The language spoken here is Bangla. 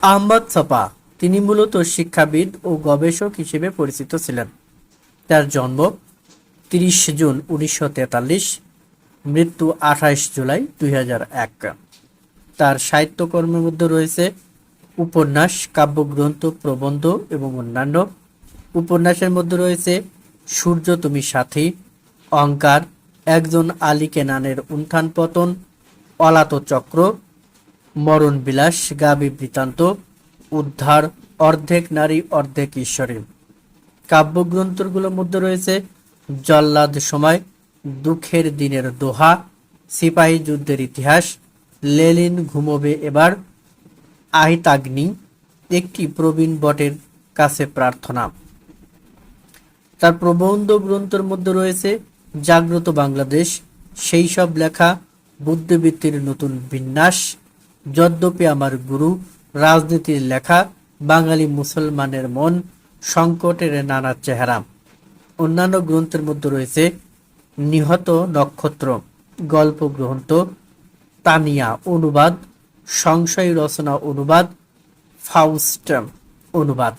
আহমদ ছপা তিনি মূলত শিক্ষাবিদ ও গবেষক হিসেবে পরিচিত ছিলেন। তার জন্ম তিরিশ জুন উনিশশো তেতাল্লিশ, মৃত্যু আঠাইশ জুলাই দুই হাজার এক। তার সাহিত্যকর্মের মধ্যে রয়েছে উপন্যাস, কাব্যগ্রন্থ, প্রবন্ধ এবং অন্যান্য। উপন্যাসের মধ্যে রয়েছে সূর্য তুমি সাথী অঙ্কার একজন আলী কেনানের উত্থান পতন অলাত চক্র মরণ বিলাস গাবি বৃত্তান্ত, উদ্ধার, অর্ধেক নারী, অর্ধেক ঈশ্বরী। কাব্যগ্রন্থগুলোর মধ্যে রয়েছে, জল্লাদ সময়, দুঃখের দিনের দোহা, সিপাহী যুদ্ধের ইতিহাস, লেলিন ঘুমোবে এবার, আহিতাগ্নি, একটি প্রবীণ বটের কাছে প্রার্থনা। তার প্রবন্ধ গ্রন্থের মধ্যে রয়েছে, জাগ্রত বাংলাদেশ, সেই সব লেখা, বুদ্ধিবৃত্তির নতুন বিন্যাস যদ্যপি আমার গুরু, রাজনীতির লেখা, বাঙালি মুসলমানের মন, সংকটের নানা চেহারা। অন্যান্য গ্রন্থের মধ্যে রয়েছে, নিহত নক্ষত্র, গল্প গ্রন্থ, তানিয়া অনুবাদ, সংশয় রচনা অনুবাদ ফাউস্ট অনুবাদ।